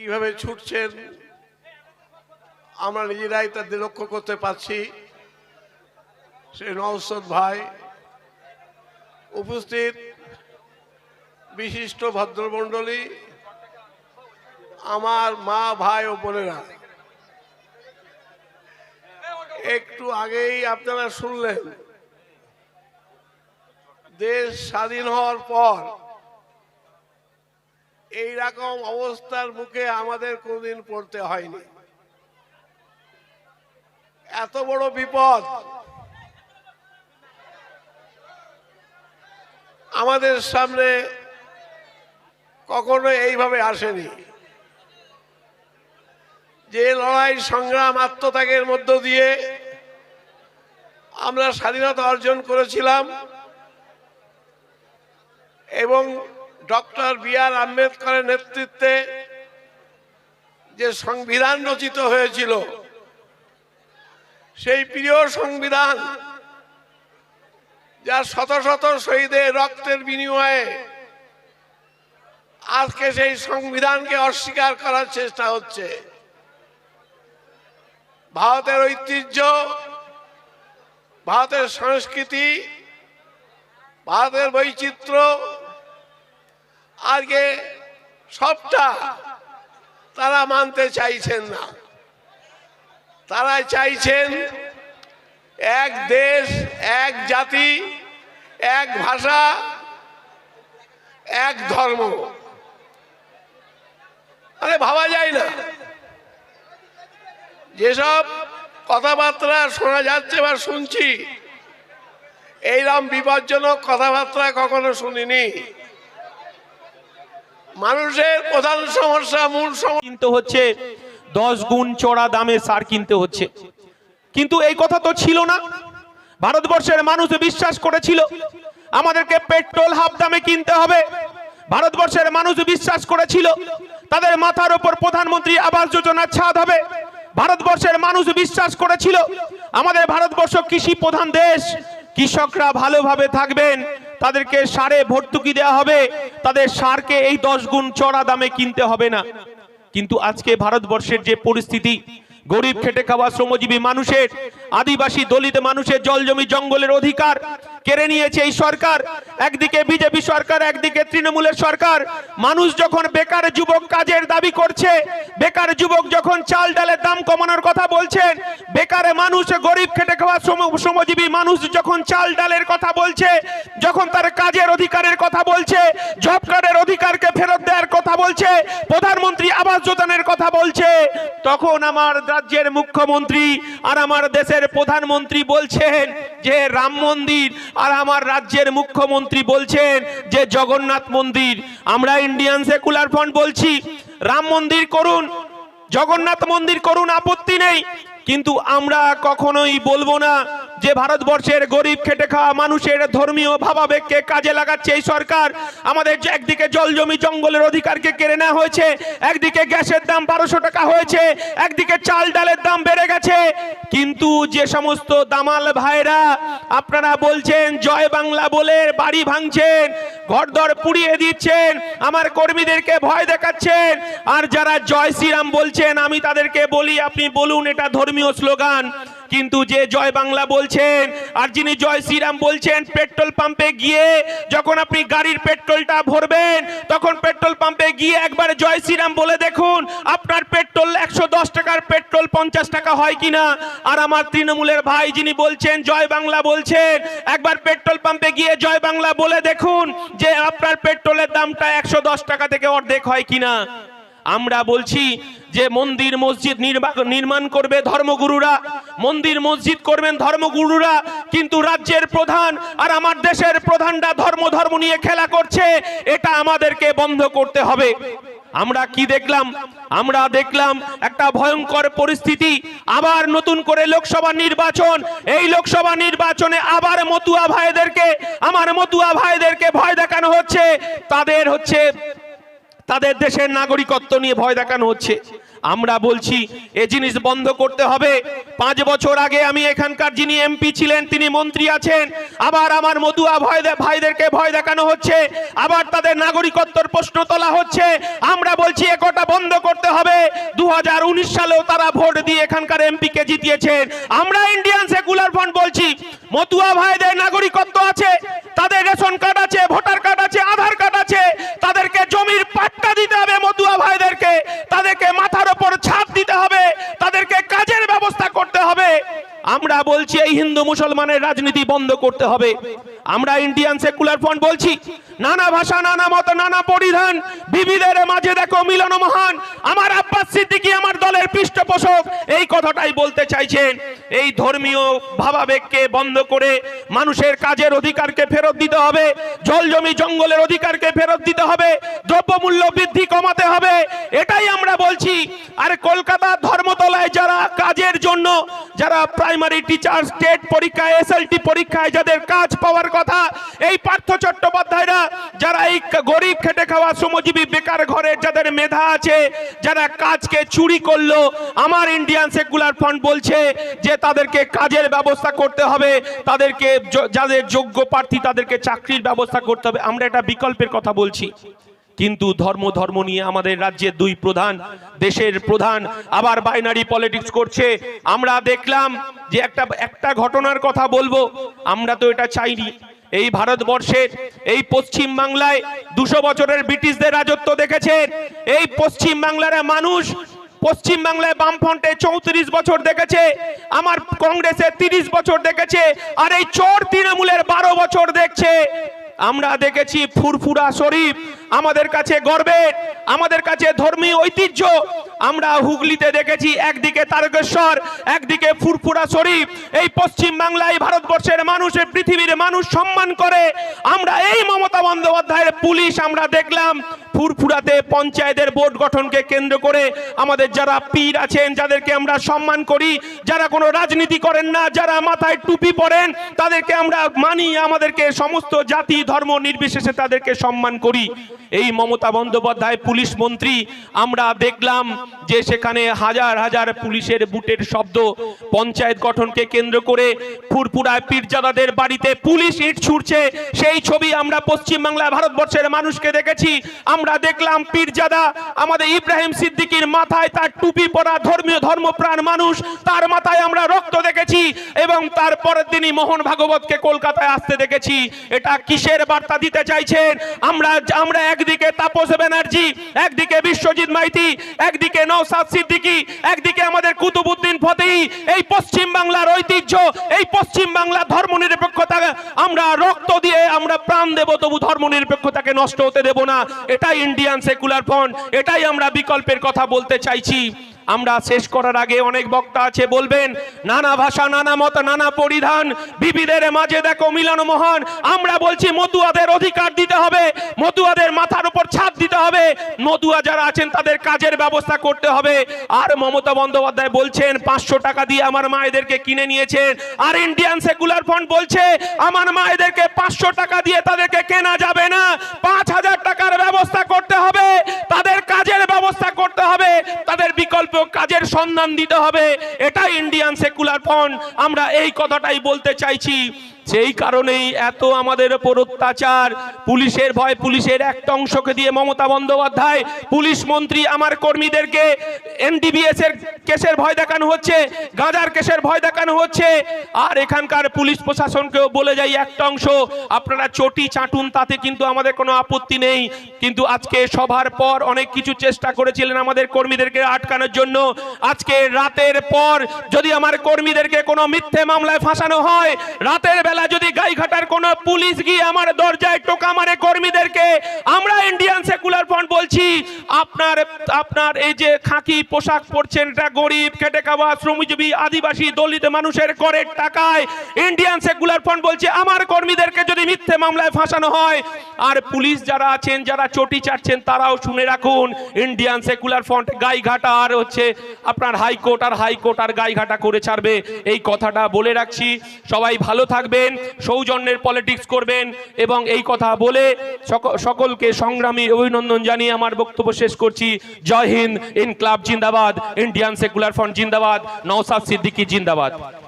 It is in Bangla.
কীভাবে ছুটছেন? আমরা নিজেরাই তাদের লক্ষ্য করতে পারছি। সে নওসদ ভাই উপস্থিত, বিশিষ্ট ভদ্রমণ্ডলী, আমার মা, ভাই ও বোনেরা। একটু আগেই আপনারা শুনলেন, দেশ স্বাধীন হওয়ার পর এই রকম অবস্থার মুখে আমাদের কোনদিন পড়তে হয়নি। এত বড় বিপদ। আমাদের সামনে কখনো এইভাবে আসেনি। যে লড়াই, সংগ্রাম, আত্মত্যাগের মধ্য দিয়ে আমরা স্বাধীনতা অর্জন করেছিলাম এবং ডক্টর বি আর আম্বেদকরের নেতৃত্বে যে সংবিধান রচিত হয়েছিল, সেই প্রিয় সংবিধান যা শত শত শহীদের রক্তের বিনিময়ে আজকে সেই সংবিধানকে অস্বীকার করার চেষ্টা হচ্ছে। ভারতের ঐতিহ্য, ভারতের সংস্কৃতি, ভারতের বৈচিত্র্য আজকে সবটা তারা মানতে চাইছেন না। তারা চাইছেন এক দেশ, এক জাতি, এক ভাষা, এক ধর্ম। আরে ভাবা যায় না। যেসব কথাবার্তা শোনা যাচ্ছে বা শুনছি এইরকম বিপজ্জনক কথাবার্তা কখনো শুনিনি। মানুষের প্রধান সমস্যা, মূল সমস্যা। কিনতে হচ্ছে, দশ গুণ চড়া দামে সার কিনতে হচ্ছে। কিন্তু এই কথা তো ছিল না। ভারতবর্ষের মানুষ বিশ্বাস করেছিল, আমাদেরকে পেট্রোল হাফ দামে কিনতে হবে। ভারতবর্ষের মানুষ বিশ্বাস করেছিল, তাদের মাথার উপর প্রধানমন্ত্রী আবাস যোজনার ছাদ হবে। ভারতবর্ষের মানুষ বিশ্বাস করেছিল, আমাদের ভারতবর্ষ কৃষি প্রধান দেশ। কৃষকরা ভালোভাবে থাকবেন তাদেরকে সারে ভর্তুকি দেওয়া হবে। তাদের সারকে এই দশ গুণ চড়া দামে কিনতে হবে না। কিন্তু আজকে ভারতবর্ষের যে পরিস্থিতি, গরিব খেটে খাওয়া শ্রমজীবী মানুষের, আদিবাসী দলিত মানুষের জল জমি জঙ্গলের অধিকার কেড়ে নিয়েছে এই সরকার। একদিকে বিজেপি সরকার, একদিকে তৃণমূলের সরকার। মানুষ যখন বেকার যুবক কাজের দাবি করছে, বেকার যুবক যখন চাল ডালের দাম কমানোর কথা বলছেন, বেকার মানুষ, গরিব খেটে খাওয়া শ্রমজীবী মানুষ যখন চাল ডালের কথা বলছে, যখন তার কাজের অধিকারের কথা বলছে, জব কার্ডের অধিকারকে ফেরত দেওয়ার কথা বলছে, প্রধানমন্ত্রী আবাস যোজনার কথা বলছে, তখন আমার রাজ্যের মুখ্যমন্ত্রী আর আমার দেশের প্রধানমন্ত্রী বলছেন যে রাম মন্দির আর আমার রাজ্যের মুখ্যমন্ত্রী বলছেন যে জগন্নাথ মন্দির। আমরা ইন্ডিয়ান সেকুলার ফ্রন্ট বলছি। রাম মন্দির করুন, জগন্নাথ মন্দির করুন, আপত্তি নেই। কিন্তু আমরা কখনোই বলব না যে ভারতবর্ষের গরিব খেটে খাওয়া মানুষের ধর্মীয় ভাবাবেগকে কাজে লাগাচ্ছে এই সরকার, আমাদের যে একদিকে জল জমি জঙ্গলের অধিকারকে কেড়ে নেওয়া হয়েছে, একদিকে গ্যাসের দাম বারোশো টাকা হয়েছে, একদিকে চাল ডালের দাম বেড়ে গেছে। কিন্তু যে সমস্ত দামাল ভাইরা, আপনারা বলছেন, জয় বাংলা বলে বাড়ি ভাঙছেন, ঘরদর পুড়িয়ে দিচ্ছেন, আমার কর্মীদেরকে ভয় দেখাচ্ছেন, আর যারা জয় শ্রীরাম বলছেন, আমি তাদেরকে বলি, আপনি বলুন এটা ধর্মীয় স্লোগান। কিন্তু যে জয় বাংলা বলছেন, আর যিনি জয় শ্রীরাম বলছেন, পেট্রোল পাম্পে গিয়ে যখন আপনি গাড়ির পেট্রোলটা ভরবেন, তখন পেট্রোল পাম্পে গিয়ে একবার জয় শ্রীরাম বলে দেখুন, আপনার পেট্রোল একশো দশ টাকার পেট্রোল পঞ্চাশ টাকা হয় কিনা? আর আমার তৃণমূলের ভাই যিনি বলছেন, জয় বাংলা বলছেন, একবার পেট্রোল পাম্পে গিয়ে জয় বাংলা বলে দেখুন যে আপনার পেট্রোলের দামটা একশো দশ টাকা থেকে অর্ধেক হয় কিনা? আমরা বলছি যে মন্দির মসজিদ নির্মাণ করবে ধর্মগুরুরা, মন্দির মসজিদ করবেন ধর্মগুরুরা, কিন্তু রাজ্যের প্রধান আর আমার দেশের প্রধানরা ধর্ম ধর্ম নিয়ে খেলা করছে, এটা আমাদেরকে বন্ধ করতে হবে। আমরা কি দেখলাম? আমরা দেখলাম একটা ভয়ঙ্কর পরিস্থিতি, আবার নতুন করে লোকসভা নির্বাচন। এই লোকসভা নির্বাচনে আবার মতুয়া ভাইদেরকে, আমার মতুয়া ভাইদেরকে ভয় দেখানো হচ্ছে। তাদের হচ্ছে তাদের দেশের নাগরিকত্ব নিয়ে ভয় দেখানো হচ্ছে। আমরা বলছি, এ জিনিস বন্ধ করতে হবে। পাঁচ বছর আগে আমি এখানকার যিনি এমপি ছিলেন, তিনি মন্ত্রী আছেন। আবার আমার মধুয়া ভয় ভাইদেরকে ভয় দেখানো হচ্ছে। আবার তাদের নাগরিকত্বর প্রশ্ন তোলা হচ্ছে। আমরা বলছি একটা বন্ধ করতে হবে। দুহাজার উনিশ সালেও তারা ভোট দিয়ে এখানকার এমপি কে জিতিয়েছেন। আমরা ইন্ডিয়ান সেকুলার ফ্রন্ট বলছি মতুয়া ভাইদের নাগরিকত্ব আছে, তাদের রেশন কার্ড আছে, ভোটার কার্ড আছে, আধার কার্ড আছে, তাদেরকে জমির পাট্টা দিতে হবে মতুয়া হিন্দু মুসলমানের রাজনীতি বন্ধ করতে হবে। আমরা ইন্ডিয়ান সেকুলার ফ্রন্ট বলছি নানা ভাষা, নানা মত, নানা পরিধান। বিবিধের মাঝে দেখো মিলন মহান। আমার আব্বাস সিদ্দিকী আমার দলের পৃষ্ঠপোষক, এই কথাটাই বলতে চাইছেন। এই ধর্মীয় ভাবাবেগকে বন্ধ করে মানুষের কাজের অধিকারকে ফেরত দিতে হবে জল জমি জঙ্গলের অধিকারকে ফেরত দিতে হবে, দ্রব্যমূল্য বৃদ্ধি কমাতে হবে, এটাই আমরা বলছি। আর কলকাতা ধর্মতলায় যারা কাজের জন্য, যারা প্রাইমারি টিচার, স্টেট পরীক্ষায়, এসএলটি পরীক্ষায় যাদের কাজ পাওয়ার কথা, এই পার্থ চট্টোপাধ্যায়রা যারা এই গরিব খেটে খাওয়া শ্রমজীবী বেকার ঘরের যাদের মেধা আছে, যারা কাজকে চুরি করল, আমার ইন্ডিয়ান সেকুলার ফ্রন্ট বলছে যে তাদেরকে কাজের ব্যবস্থা করতে হবে, তাদেরকে যাদের যোগ্য প্রার্থী তাদেরকে চাকরির ব্যবস্থা করতে হবে। আমরা এটা বিকল্পের কথা বলছি। কিন্তু ধর্ম ধর্ম নিয়ে আমাদের রাজ্যের দুই প্রধান, দেশের প্রধান আবার বাইনারি পলিটিক্স করছে। আমরা দেখলাম যে একটা একটা ঘটনার কথা বলব, আমরা তো এটা চাইনি। এই ভারতবর্ষের, এই পশ্চিম বাংলায় দুশো বছরের ব্রিটিশদের রাজত্ব দেখেছেন। এই পশ্চিম বাংলার মানুষ পশ্চিম বাংলায় বামফ্রন্টে চৌত্রিশ বছর দেখেছে, আমার কংগ্রেসে তিরিশ বছর দেখেছে, আর এই চোর তৃণমূলের বারো বছর দেখছে। আমরা দেখেছি ফুরফুরা শরীফ আমাদের কাছে গর্বের আমাদের কাছে ধর্মীয় ঐতিহ্য। আমরা হুগলিতে দেখেছি, একদিকে তারকেশ্বর, একদিকে ফুরফুরা শরীফ। এই পশ্চিম বাংলায় ভারতবর্ষের মানুষের পৃথিবীর মানুষ সম্মান করে। আমরা এই মমতা বন্দ্যোপাধ্যায়ের পুলিশ আমরা দেখলাম। ফুরফুরাতে পঞ্চায়েতের বোর্ড গঠনকে কেন্দ্র করে আমাদের যারা পীর আছেন, যাদেরকে আমরা সম্মান করি, যারা কোনো রাজনীতি করেন না, যারা মাথায় টুপি পরেন, তাদেরকে আমরা মানি আমাদেরকে সমস্ত জাতি, ধর্ম নির্বিশেষে তাদেরকে সম্মান করি। এই মমতা বন্দ্যোপাধ্যায় পুলিশ মন্ত্রী, আমরা দেখলাম যে সেখানে হাজার হাজার পুলিশের বুটের শব্দ। পঞ্চায়েত গঠনকে কেন্দ্র করে ফুরফুরায় পীরজাদাদের বাড়িতে পুলিশ ইট ছুড়ছে। সেই ছবি আমরা পশ্চিমবাংলায় ভারতবর্ষের মানুষকে দেখেছি। আমরা দেখলাম পীরজাদা আমাদের ইব্রাহিম সিদ্দিকীর মাথায় তার টুপি পরা ধর্মীয় ধর্মপ্রাণ মানুষ, তার মাথায় আমরা রক্ত দেখেছি এবং তারপরের দিনই মোহন ভাগবতকে কলকাতায় আসতে দেখেছি। এটা কিসের বার্তা দিতে চাইছেন? আমরা আমরা একদিকে তাপস ব্যানার্জি, একদিকে বিশ্বজিৎ মাইতি, একদিকে নৌসাদ সিদ্দিকি, একদিকে আমাদের কুতুবুদ্দিন ফতেহি। এই পশ্চিম বাংলার ঐতিহ্য, এই পশ্চিম বাংলা ধর্ম নিরপেক্ষতা আমরা রক্ত দিয়ে আমরা প্রাণ দেব, তবু ধর্ম নিরপেক্ষতাকে নষ্ট হতে দেব না। এটাই ইন্ডিয়ান সেকুলার ফ্রন্ট এটাই আমরা বিকল্পের কথা বলতে চাইছি। আমরা শেষ করার আগে অনেক বক্তা আছে, বলবেন, নানা ভাষা, নানা মত, নানা পরিধান বিবিধের মাঝে দেখো মিলন মহান, আমরা বলছি মতুয়াদের অধিকার দিতে হবে, মতুয়াদের মাথার উপর ছাদ দিতে হবে, মতুয়া যারা আছেন তাদের কাজের ব্যবস্থা করতে হবে। আর মমতা বন্দ্যোপাধ্যায় বলছেন, পাঁচশো টাকা দিয়ে আমার মায়েদেরকে কিনে নিয়েছেন, আর ইন্ডিয়ান সেকুলার ফ্রন্ট বলছে, আমার মায়েদেরকে পাঁচশো টাকা দিয়ে তাদেরকে কেনা যাবে না, পাঁচ হাজার টাকার ব্যবস্থা করতে হবে, তাদের কাজের ব্যবস্থা করতে হবে, তাদের বিকল্প কাজের সন্ধান দিতে হবে। এটা ইন্ডিয়ান সেকুলার ফ্রন্ট আমরা এই কথাটাই বলতে চাইছি। সেই কারণেই এত আমাদের ওপর অত্যাচার। পুলিশের ভয়, পুলিশের একটা অংশকে দিয়ে মমতা বন্দ্যোপাধ্যায়, পুলিশ মন্ত্রী আমার কর্মীদেরকে এনডিবিএস এর কেসের ভয় দেখানো হচ্ছে, গাঁজার কেসের ভয় দেখানো হচ্ছে। আর এখানকার পুলিশ প্রশাসনকেও বলে যাই একটা অংশ, আপনারা চটি চাটুন, তাতে কিন্তু আমাদের কোনো আপত্তি নেই। কিন্তু আজকে সভার পর অনেক কিছু চেষ্টা করেছিলেন আমাদের কর্মীদেরকে আটকানোর জন্য। আজকে রাতের পর যদি আমার কর্মীদেরকে কোনো মিথ্যে মামলায় ফাঁসানো হয়, রাতের বেলা যদি গাইঘাটার কোনো পুলিশ গিয়ে আমার দরজায় টোকা মারে কর্মীদেরকে, আমরা ইন্ডিয়ান সেকুলার ফ্রন্ট বলছি, আপনার আপনার এই যে খাকি পোশাক পরছেন, এটা গরিব খেটে খাওয়া শ্রমজীবী, আদিবাসী, দলিত মানুষের করের টাকায় ইন্ডিয়ান সেকুলার ফ্রন্ট বলছে, আমার কর্মীদেরকে যদি মিথ্যে মামলায় ফাঁসানো হয়, আর পুলিশ যারা আছেন, যারা চটি চাটছেন, তারাও শুনে রাখুন ইন্ডিয়ান সেকুলার ফ্রন্ট গাইঘাটা আর হচ্ছে আপনার হাইকোর্ট আর হাইকোর্ট আর গাইঘাটা করে ছাড়বে, এই কথাটা বলে রাখছি, সবাই ভালো থাকবেন। সৌজন্যের পলিটিক্স করবেন এবং এই কথা বলে সক- সকলকে সংগ্রামী অভিনন্দন জানিয়ে আমার আমার বক্তব্য শেষ করছি। জয় হিন্দ ইন ক্লাব জিন্দাবাদ, ইন্ডিয়ান সেকুলার ফ্রন্ট জিন্দাবাদ নওসাদ সিদ্দিকী জিন্দাবাদ।